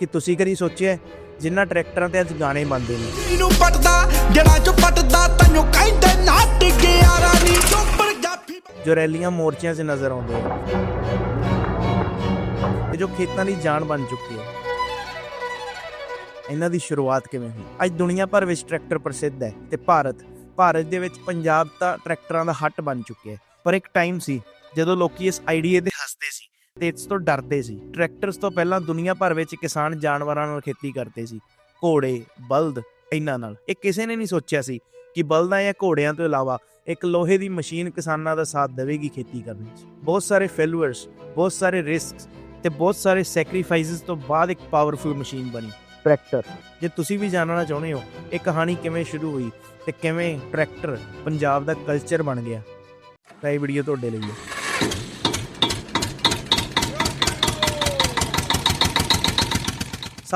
ਕਿ ਤੁਸੀਂ ਕਦੀ ਸੋਚਿਆ ਹੈ, ਜਿਨ੍ਹਾਂ ਟਰੈਕਟਰਾਂ ਤੇ ਅੱਜ ਗਾਣੇ ਬਣਦੇ ਨੇ? ਇਹਨੂੰ ਪਟਦਾ ਜਿਹੜਾ ਚ ਪਟਦਾ ਤੈਨੂੰ ਕਹਿੰਦੇ ਨਾ ਟਿਕਿਆ ਰਾਨੀ ਚੁੱਪਰ ਜਾਫੀ ਜੋ ਰੈਲੀਆਂ ਮੋਰਚਿਆਂ 'ਚ ਨਜ਼ਰ ਆਉਂਦੇ ਆ। ਤੇ ਜੋ ਖੇਤਾਂ ਦੀ ਜਾਨ ਬਣ ਚੁੱਕੀ ਹੈ। ਇਹਨਾਂ ਦੀ ਸ਼ੁਰੂਆਤ ਕਿਵੇਂ ਹੋਈ? ਅੱਜ ਦੁਨੀਆ ਭਰ ਵਿੱਚ ਟਰੈਕਟਰ ਪ੍ਰਸਿੱਧ ਹੈ ਤੇ ਭਾਰਤ ਭਾਰਤ ਦੇ ਵਿੱਚ ਪੰਜਾਬ ਤਾਂ ਟਰੈਕਟਰਾਂ ਦਾ ਹੱਟ ਬਣ ਚੁੱਕਿਆ ਹੈ। ਪਰ ਇੱਕ ਟਾਈਮ ਸੀ ਜਦੋਂ ਲੋਕੀ ਇਸ ਹੱਸਦੇ ਸੀ ਤੇ ਇਸ ਤੋਂ ਡਰਦੇ ਸੀ। ਟਰੈਕਟਰਸ ਤੋਂ ਪਹਿਲਾਂ ਦੁਨੀਆ ਭਰ ਵਿੱਚ ਕਿਸਾਨ ਜਾਨਵਰਾਂ ਨਾਲ ਖੇਤੀ ਕਰਦੇ ਸੀ। ਘੋੜੇ, ਬਲਦ, ਇਹਨਾਂ ਨਾਲ। ਇਹ ਕਿਸੇ ਨੇ ਨਹੀਂ ਸੋਚਿਆ ਸੀ ਕਿ ਬਲਦਾਂ ਜਾਂ ਘੋੜਿਆਂ ਤੋਂ ਇਲਾਵਾ ਇੱਕ ਲੋਹੇ ਦੀ ਮਸ਼ੀਨ ਕਿਸਾਨਾਂ ਦਾ ਸਾਥ ਦੇਵੇਗੀ ਖੇਤੀ ਕਰਨ ਵਿੱਚ। ਬਹੁਤ ਸਾਰੇ ਫੇਲੂਅਰਸ ਬਹੁਤ ਸਾਰੇ ਰਿਸਕਸ ਤੇ ਬਹੁਤ ਸਾਰੇ ਸੈਕਰੀਫਾਈਸਸ ਤੋਂ ਬਾਅਦ ਇੱਕ ਪਾਵਰਫੁਲ ਮਸ਼ੀਨ ਬਣੀ। ਟਰੈਕਟਰ ਜੇ ਤੁਸੀਂ ਵੀ ਜਾਣਨਾ ਚਾਹੁੰਦੇ ਹੋ, ਇਹ ਕਹਾਣੀ ਕਿਵੇਂ ਸ਼ੁਰੂ ਹੋਈ ਤੇ ਕਿਵੇਂ ਟਰੈਕਟਰ ਪੰਜਾਬ ਦਾ ਕਲਚਰ ਬਣ ਗਿਆ, ਤਾਂ ਇਹ ਵੀਡੀਓ ਤੁਹਾਡੇ ਲਈ ਹੈ।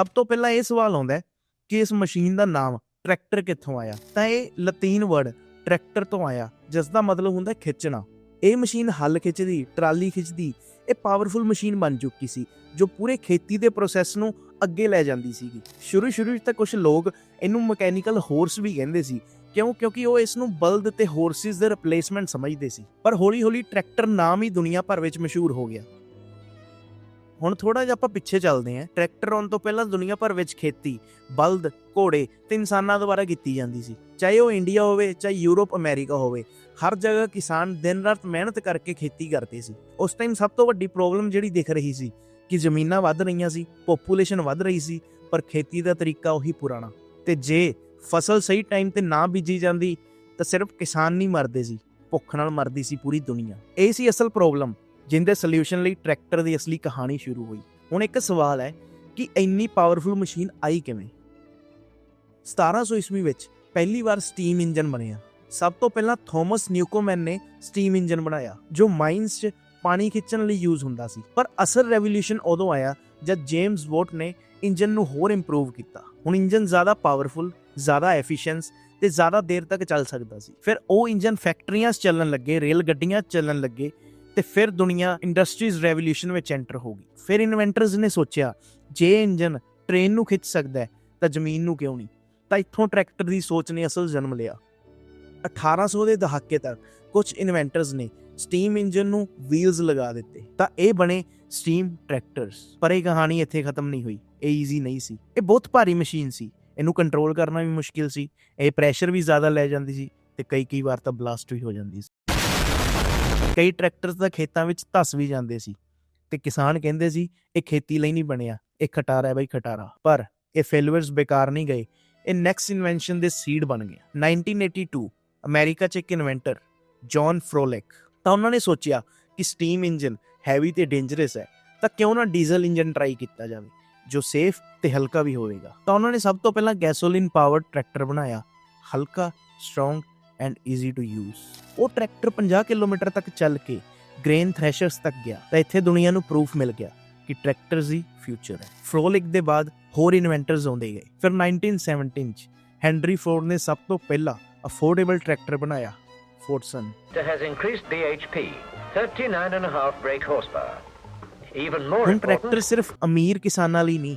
ਸਭ ਤੋਂ ਪਹਿਲਾਂ ਇਹ ਸਵਾਲ ਆਉਂਦਾ ਕਿ ਇਸ ਮਸ਼ੀਨ ਦਾ ਨਾਮ ਟਰੈਕਟਰ ਕਿੱਥੋਂ ਆਇਆ? ਤਾਂ ਇਹ ਲਤੀਨ ਵਰਡ ਟਰੈਕਟਰ ਤੋਂ ਆਇਆ ਜਿਸ ਦਾ ਮਤਲਬ ਹੁੰਦਾ ਖਿੱਚਣਾ। ਇਹ ਮਸ਼ੀਨ ਹੱਲ ਖਿੱਚਦੀ, ਟਰਾਲੀ ਖਿੱਚਦੀ, ਇਹ ਪਾਵਰਫੁਲ ਮਸ਼ੀਨ ਬਣ ਚੁੱਕੀ ਸੀ, ਜੋ ਪੂਰੇ ਖੇਤੀ ਦੇ ਪ੍ਰੋਸੈਸ ਨੂੰ ਅੱਗੇ ਲੈ ਜਾਂਦੀ ਸੀਗੀ। ਸ਼ੁਰੂ ਸ਼ੁਰੂ ਵਿੱਚ ਤਾਂ ਕੁਝ ਲੋਕ ਇਹਨੂੰ ਮਕੈਨੀਕਲ ਹੋਰਸ ਵੀ ਕਹਿੰਦੇ ਸੀ, ਕਿਉਂ? ਕਿਉਂਕਿ ਉਹ ਇਸ ਨੂੰ ਬਲਦ ਤੇ ਹੋਰਸਿਸ ਦੇ ਰਿਪਲੇਸਮੈਂਟ ਸਮਝਦੇ ਸੀ। ਪਰ ਹੌਲੀ-ਹੌਲੀ ਟਰੈਕਟਰ ਨਾਮ ਹੀ ਦੁਨੀਆ ਭਰ ਵਿੱਚ ਮਸ਼ਹੂਰ ਹੋ ਗਿਆ। ਹੁਣ ਥੋੜਾ ਜਿਹਾ ਆਪਾਂ ਪਿੱਛੇ ਚੱਲਦੇ ਹਾਂ। ਟਰੈਕਟਰ ਆਉਣ ਤੋਂ ਪਹਿਲਾਂ ਦੁਨੀਆ ਭਰ ਵਿੱਚ ਖੇਤੀ, ਬਲਦ, ਘੋੜੇ ਤੇ ਇਨਸਾਨਾਂ ਦੁਆਰਾ ਕੀਤੀ ਜਾਂਦੀ ਸੀ। ਚਾਹੇ ਉਹ ਇੰਡੀਆ ਹੋਵੇ, ਚਾਹੇ ਯੂਰਪ, ਅਮਰੀਕਾ ਹੋਵੇ, ਹਰ ਜਗ੍ਹਾ ਕਿਸਾਨ ਦਿਨ ਰਾਤ ਮਿਹਨਤ ਕਰਕੇ ਖੇਤੀ ਕਰਦੇ ਸੀ। ਉਸ ਟਾਈਮ ਸਭ ਤੋਂ ਵੱਡੀ ਪ੍ਰੋਬਲਮ ਜਿਹੜੀ ਦਿਖ ਰਹੀ ਸੀ ਕਿ ਜ਼ਮੀਨਾਂ ਵੱਧ ਰਹੀਆਂ ਸੀ ਪੋਪੂਲੇਸ਼ਨ ਵੱਧ ਰਹੀ ਸੀ, ਪਰ ਖੇਤੀ ਦਾ ਤਰੀਕਾ ਉਹੀ ਪੁਰਾਣਾ। ਤੇ ਜੇ ਫਸਲ ਸਹੀ ਟਾਈਮ ਤੇ ਨਾ ਬੀਜੀ ਜਾਂਦੀ, ਤਾਂ ਸਿਰਫ ਕਿਸਾਨ ਨਹੀਂ ਮਰਦੇ ਸੀ, ਭੁੱਖ ਨਾਲ ਮਰਦੀ ਸੀ ਪੂਰੀ ਦੁਨੀਆ। ਇਹ ਸੀ ਅਸਲ ਪ੍ਰੋਬਲਮ ਜਿੰਦੇ ਸੋਲੂਸ਼ਨ ਲਈ ਟਰੈਕਟਰ ਦੀ ਅਸਲੀ ਕਹਾਣੀ ਸ਼ੁਰੂ ਹੋਈ। ਹੁਣ ਇੱਕ ਸਵਾਲ ਹੈ ਕਿ ਇੰਨੀ ਪਾਵਰਫੁਲ ਮਸ਼ੀਨ ਆਈ ਕਿਵੇਂ? 1700 ਈਸਵੀ ਵਿੱਚ ਪਹਿਲੀ ਵਾਰ ਸਟੀਮ ਇੰਜਨ ਬਣਿਆ। ਸਭ ਤੋਂ ਪਹਿਲਾਂ ਥਾਮਸ ਨਿਊਕੋਮੈਨ ਨੇ ਸਟੀਮ ਇੰਜਨ ਬਣਾਇਆ, ਜੋ ਮਾਈਨਸ 'ਚ ਪਾਣੀ ਖਿੱਚਣ ਲਈ ਯੂਜ਼ ਹੁੰਦਾ ਸੀ। ਪਰ ਅਸਲ ਰੈਵੋਲੂਸ਼ਨ ਉਦੋਂ ਆਇਆ ਜਦ ਜੇਮਸ ਵੋਟ ਨੇ ਇੰਜਨ ਨੂੰ ਹੋਰ ਇੰਪਰੂਵ ਕੀਤਾ। ਹੁਣ ਇੰਜਨ ਜ਼ਿਆਦਾ ਪਾਵਰਫੁਲ ਜ਼ਿਆਦਾ ਐਫੀਸ਼ੀਐਂਸ ਤੇ ਜ਼ਿਆਦਾ ਦੇਰ ਤੱਕ ਚੱਲ ਸਕਦਾ ਸੀ। ਫਿਰ ਉਹ ਇੰਜਨ ਫੈਕਟਰੀਆਂ 'ਚ ਚੱਲਣ ਲੱਗੇ ਰੇਲ ਗੱਡੀਆਂ 'ਚ ਚੱਲਣ ਲੱਗੇ ਤੇ ਫਿਰ ਦੁਨੀਆ ਇੰਡਸਟਰੀਜ਼ ਰੈਵੋਲੂਸ਼ਨ ਵਿੱਚ ਐਂਟਰ ਹੋ ਗਈ। ਫਿਰ ਇਨਵੈਂਟਰਸ ਨੇ ਸੋਚਿਆ, ਜੇ ਇੰਜਨ ਟ੍ਰੇਨ ਨੂੰ ਖਿੱਚ ਸਕਦਾ ਹੈ, ਤਾਂ ਜ਼ਮੀਨ ਨੂੰ ਕਿਉਂ ਨਹੀਂ? ਤਾਂ ਇੱਥੋਂ ਟਰੈਕਟਰ ਦੀ ਸੋਚ ਨੇ ਅਸਲ ਜਨਮ ਲਿਆ। 1800 ਦੇ ਦਹਾਕੇ ਤੱਕ ਕੁਝ ਇਨਵੈਂਟਰਸ ਨੇ ਸਟੀਮ ਇੰਜਨ ਨੂੰ ਵੀਲਸ ਲਗਾ ਦਿੱਤੇ। ਤਾਂ ਇਹ ਬਣੇ ਸਟੀਮ ਟਰੈਕਟਰਸ ਪਰ ਇਹ ਕਹਾਣੀ ਇੱਥੇ ਖਤਮ ਨਹੀਂ ਹੋਈ। ਇਹ ਈਜ਼ੀ ਨਹੀਂ ਸੀ। ਇਹ ਬਹੁਤ ਭਾਰੀ ਮਸ਼ੀਨ ਸੀ। ਇਹਨੂੰ ਕੰਟਰੋਲ ਕਰਨਾ ਵੀ ਮੁਸ਼ਕਿਲ ਸੀ। ਇਹ ਪ੍ਰੈਸ਼ਰ ਵੀ ਜ਼ਿਆਦਾ ਲੈ ਜਾਂਦੀ ਸੀ ਤੇ ਕਈ ਕਈ ਵਾਰ ਤਾਂ ਬਲਾਸਟ ਵੀ ਹੋ ਜਾਂਦੀ ਸੀ। ਕਈ ਟਰੈਕਟਰਸ ਤਾਂ ਖੇਤਾਂ ਵਿੱਚ ਧਸ ਵੀ ਜਾਂਦੇ ਸੀ ਤੇ ਕਿਸਾਨ ਕਹਿੰਦੇ ਸੀ, ਇਹ ਖੇਤੀ ਲਈ ਨਹੀਂ ਬਣਿਆ, ਇਹ ਖਟਾਰਾ ਹੈ ਬਈ ਖਟਾਰਾ। ਪਰ ਇਹ ਫੇਲਵਰਸ ਬੇਕਾਰ ਨਹੀਂ ਗਏ, ਇਹ ਨੈਕਸਟ ਇਨਵੈਂਸ਼ਨ ਦੇ ਸੀਡ ਬਣ ਗਿਆ 1982 ਅਮਰੀਕਾ 'ਚ ਇੱਕ ਇਨਵੈਂਟਰ ਜੌਨ ਫਰੋਲੈਕ ਤਾਂ ਉਹਨਾਂ ਨੇ ਸੋਚਿਆ ਕਿ ਸਟੀਮ ਇੰਜਨ ਹੈਵੀ ਤੇ ਡੇਂਜਰਸ ਹੈ, ਤਾਂ ਕਿਉਂ ਨਾ ਡੀਜ਼ਲ ਇੰਜਨ ਟਰਾਈ ਕੀਤਾ ਜਾਵੇ, ਜੋ ਸੇਫ ਤੇ ਹਲਕਾ ਵੀ ਹੋਵੇਗਾ। ਤਾਂ ਉਹਨਾਂ ਨੇ ਸਭ ਤੋਂ ਪਹਿਲਾਂ ਗੈਸੋਲੀਨ ਪਾਵਰਡ ਟਰੈਕਟਰ ਬਣਾਇਆ, ਹਲਕਾ strong and easy to use. ਉਹ ਟਰੈਕਟਰ 50 ਕਿਲੋਮੀਟਰ ਤੱਕ ਚੱਲ ਕੇ ਗ੍ਰੇਨ ਥ੍ਰੈਸ਼ਰਸ ਤੱਕ ਗਿਆ ਤਾਂ ਇੱਥੇ ਦੁਨੀਆ ਨੂੰ ਪ੍ਰੂਫ ਮਿਲ ਗਿਆ ਕਿ ਟਰੈਕਟਰਸ ਹੀ ਫਿਊਚਰ ਹੈ। ਫਰੋਲਿਕ ਦੇ ਬਾਅਦ ਹੋਰ ਇਨਵੈਂਟਰਸ ਆਉਂਦੇ ਗਏ। ਫਿਰ 1917 ਚ ਹੈਨਰੀ ਫੋਰਡ ਨੇ ਸਭ ਤੋਂ ਪਹਿਲਾ ਅਫੋਰਡੇਬਲ ਟਰੈਕਟਰ ਬਣਾਇਆ Fordson has increased the HP, 39 and a half brake horsepower. Even more ਹੁਣ ਟਰੈਕਟਰ ਸਿਰਫ ਅਮੀਰ ਕਿਸਾਨਾਂ ਲਈ ਨਹੀਂ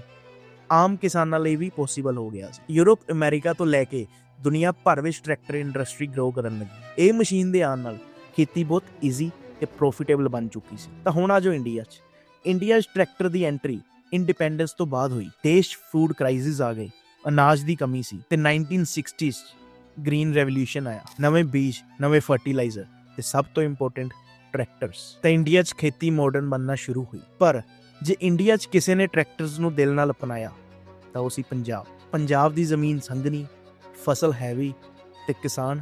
ਆਮ ਕਿਸਾਨਾਂ ਲਈ ਵੀ ਪੋਸੀਬਲ ਹੋ ਗਿਆ ਸੀ। ਯੂਰਪ ਅਮਰੀਕਾ ਤੋਂ ਲੈ ਕੇ ਦੁਨੀਆ ਭਰ ਵਿੱਚ ਟਰੈਕਟਰ ਇੰਡਸਟਰੀ ਗਰੋ ਕਰਨ ਲੱਗੀ। ਇਹ ਮਸ਼ੀਨ ਦੇ ਆਉਣ ਨਾਲ ਖੇਤੀ ਬਹੁਤ ਈਜ਼ੀ ਤੇ ਪ੍ਰੋਫਿਟੇਬਲ ਬਣ ਚੁੱਕੀ ਸੀ। ਤਾਂ ਹੁਣ ਆਜੋ ਇੰਡੀਆ 'ਚ। ਇੰਡੀਆ 'ਚ ਟਰੈਕਟਰ ਦੀ ਐਂਟਰੀ ਇੰਡੀਪੈਂਡੈਂਸ ਤੋਂ ਬਾਅਦ ਹੋਈ। ਦੇਸ਼ ਫੂਡ ਕ੍ਰਾਈਸਿਸ ਆ ਗਏ। ਅਨਾਜ ਦੀ ਕਮੀ ਸੀ ਤੇ 1960s 'ਚ ਗ੍ਰੀਨ ਰੈਵੋਲੂਸ਼ਨ ਆਇਆ। ਨਵੇਂ ਬੀਜ, ਨਵੇਂ ਫਰਟੀਲਾਈਜ਼ਰ ਤੇ ਸਭ ਤੋਂ ਇੰਪੋਰਟੈਂਟ ਟਰੈਕਟਰਸ ਤਾਂ ਇੰਡੀਆ 'ਚ ਖੇਤੀ ਮਾਡਰਨ ਬਣਨਾ ਸ਼ੁਰੂ ਹੋਈ। ਪਰ ਜੇ ਇੰਡੀਆ 'ਚ ਕਿਸੇ ਨੇ ਟਰੈਕਟਰਸ ਨੂੰ ਦਿਲ ਨਾਲ ਅਪਣਾਇਆ, ਤਾਂ ਉਹ ਸੀ ਪੰਜਾਬ। ਪੰਜਾਬ ਦੀ ਜ਼ਮੀਨ ਸੰਘਣੀ ਫਸਲ ਹੈਵੀ ਤੇ ਕਿਸਾਨ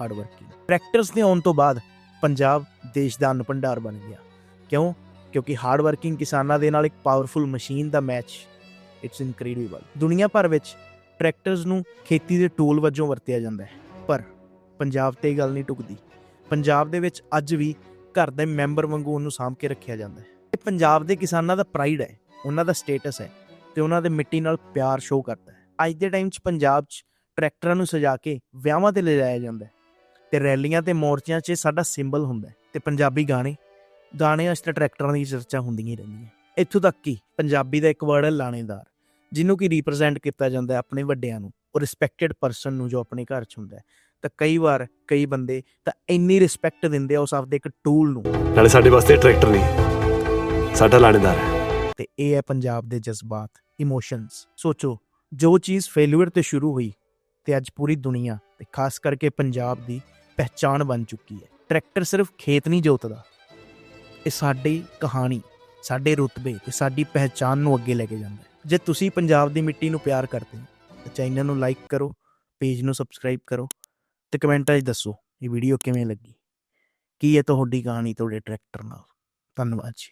ਹਾਰਡ ਵਰਕਿੰਗ ਟਰੈਕਟਰਸ ਦੇ ਆਉਣ ਤੋਂ ਬਾਅਦ ਪੰਜਾਬ ਦੇਸ਼ ਦਾ ਅੰਨ ਭੰਡਾਰ ਬਣ ਗਿਆ। ਕਿਉਂ? ਕਿਉਂਕਿ ਹਾਰਡ ਵਰਕਿੰਗ ਕਿਸਾਨਾਂ ਦੇ ਨਾਲ ਇੱਕ ਪਾਵਰਫੁਲ ਮਸ਼ੀਨ ਦਾ ਮੈਚ ਇਟਸ ਇਨਕ੍ਰੈਡੀਬਲ ਦੁਨੀਆ ਭਰ ਵਿੱਚ ਟਰੈਕਟਰਸ ਨੂੰ ਖੇਤੀ ਦੇ ਟੂਲ ਵਜੋਂ ਵਰਤਿਆ ਜਾਂਦਾ ਹੈ। ਪਰ ਪੰਜਾਬ ਤੇ ਇਹ ਗੱਲ ਨਹੀਂ ਟੁਕਦੀ ਪੰਜਾਬ ਦੇ ਵਿੱਚ ਅੱਜ ਵੀ ਘਰ ਦੇ ਮੈਂਬਰ ਵਾਂਗੂ ਉਹਨੂੰ ਸਾਂਭ ਕੇ ਰੱਖਿਆ ਜਾਂਦਾ ਹੈ। ਇਹ ਪੰਜਾਬ ਦੇ ਕਿਸਾਨਾਂ ਦਾ ਪ੍ਰਾਈਡ ਹੈ। ਉਹਨਾਂ ਦਾ ਸਟੇਟਸ ਹੈ ਤੇ ਉਹਨਾਂ ਦੇ ਮਿੱਟੀ ਨਾਲ ਪਿਆਰ ਸ਼ੋਅ ਕਰਦਾ ਹੈ। ਅੱਜ ਦੇ ਟਾਈਮ 'ਚ ਪੰਜਾਬ 'ਚ ਟਰੈਕਟਰਾਂ ਨੂੰ ਸਜਾ ਕੇ ਵਿਆਹਾਂ ਤੇ ਲਿਜਾਇਆ ਜਾਂਦਾ ਹੈ ਤੇ ਰੈਲੀਆਂ ਤੇ ਮੋਰਚਿਆਂ 'ਚ ਸਾਡਾ ਸਿੰਬਲ ਹੁੰਦਾ ਹੈ ਤੇ ਪੰਜਾਬੀ ਗਾਣੇ ਗਾਣਿਆਂ 'ਚ ਤਾਂ ਟਰੈਕਟਰਾਂ ਦੀ ਚਰਚਾ ਹੁੰਦੀਆਂ ਹੀ ਰਹਿੰਦੀਆਂ ਇੱਥੋਂ ਤੱਕ ਕਿ ਪੰਜਾਬੀ ਦਾ ਇੱਕ ਵਰਡ ਹੈ ਲਾਣੇਦਾਰ ਜਿਹਨੂੰ ਕਿ ਰਿਪਰੈਜ਼ੈਂਟ ਕੀਤਾ ਜਾਂਦਾ ਹੈ ਆਪਣੇ ਵੱਡਿਆਂ ਨੂੰ ਉਹ ਰਿਸਪੈਕਟਡ ਪਰਸਨ ਨੂੰ ਜੋ ਆਪਣੇ ਘਰ 'ਚ ਹੁੰਦਾ ਹੈ। ਤਾਂ ਕਈ ਵਾਰ ਕਈ ਬੰਦੇ ਤਾਂ ਇੰਨੀ ਰਿਸਪੈਕਟ ਦਿੰਦੇ ਆ ਉਸ ਆਪਦੇ ਇੱਕ ਟੂਲ ਨੂੰ। ਨਾਲੇ ਸਾਡੇ ਵਾਸਤੇ ਟਰੈਕਟਰ ਨਹੀਂ ਸਾਡਾ ਲਾਣੇਦਾਰ ਹੈ। ਤੇ ਇਹ ਹੈ ਪੰਜਾਬ ਦੇ ਜਜ਼ਬਾਤ ਇਮੋਸ਼ਨਸ ਸੋਚੋ ਜੋ ਚੀਜ਼ ਫੇਲਿਅਰ ਤੇ ਸ਼ੁਰੂ ਹੋਈ ਤੇ ਅੱਜ ਪੂਰੀ ਦੁਨੀਆ ਤੇ ਖਾਸ ਕਰਕੇ ਪੰਜਾਬ ਦੀ ਪਹਿਚਾਣ ਬਣ ਚੁੱਕੀ ਹੈ। ਟਰੈਕਟਰ ਸਿਰਫ ਖੇਤ ਨਹੀਂ ਜੋਤਦਾ, ਇਹ ਸਾਡੀ ਕਹਾਣੀ, ਸਾਡੇ ਰੁਤਬੇ ਤੇ ਸਾਡੀ ਪਹਿਚਾਣ ਨੂੰ ਅੱਗੇ ਲੈ ਕੇ ਜਾਂਦਾ ਹੈ। ਜੇ ਤੁਸੀਂ ਪੰਜਾਬ ਦੀ ਮਿੱਟੀ ਨੂੰ ਪਿਆਰ ਕਰਦੇ ਹੋ, ਤਾਂ ਚੈਨਲ ਨੂੰ ਲਾਈਕ ਕਰੋ, ਪੇਜ ਨੂੰ ਸਬਸਕ੍ਰਾਈਬ ਕਰੋ ਤੇ ਕਮੈਂਟਾਂ 'ਚ ਦੱਸੋ, ਇਹ ਵੀਡੀਓ ਕਿਵੇਂ ਲੱਗੀ? ਕੀ ਹੈ ਤੁਹਾਡੀ ਕਹਾਣੀ ਤੁਹਾਡੇ ਟਰੈਕਟਰ ਨਾਲ? ਧੰਨਵਾਦ ਜੀ।